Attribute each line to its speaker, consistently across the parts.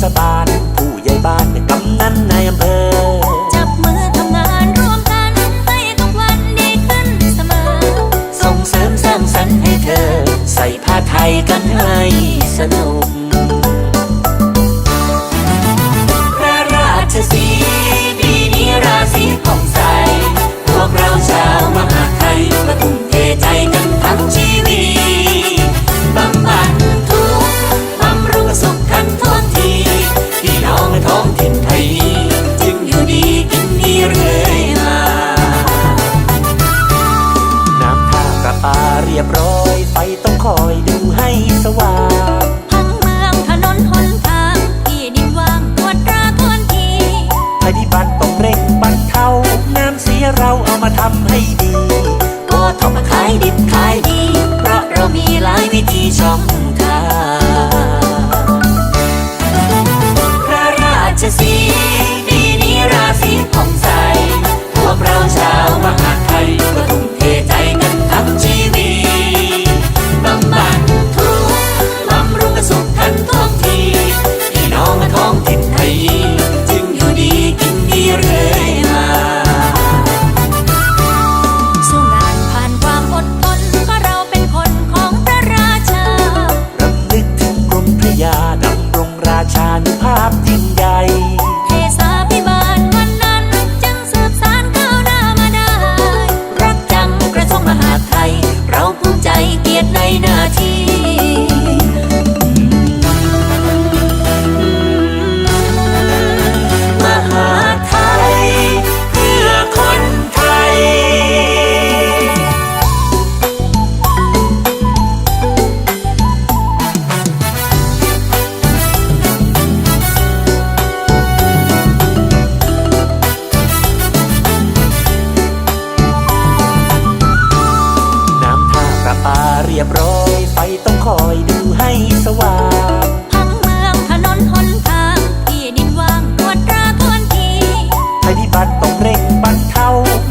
Speaker 1: sa I did าน
Speaker 2: ภาพจริงใหญ่
Speaker 1: ย
Speaker 2: บร้อยไฟต้องคอยดูให้สว่าง
Speaker 1: พังเมืองถนนหนทางที่ดินว่างปวดราทวนที
Speaker 2: ภัยพิบัติต้องเร่งบรรเทา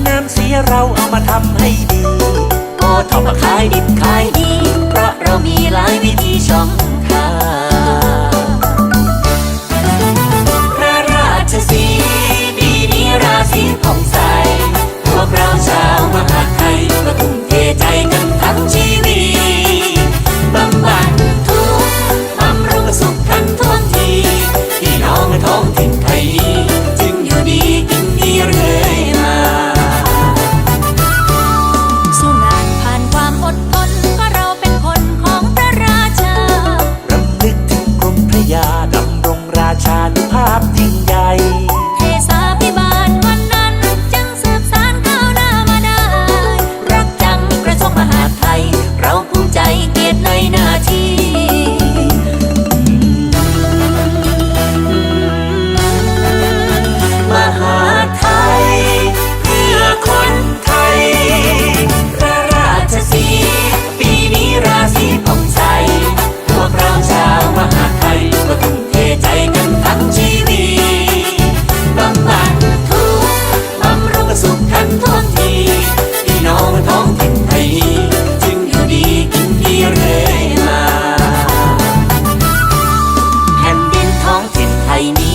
Speaker 2: น้ำเสียเราเอามาทำให้ดีพอทำมาขายดิบขาย by me.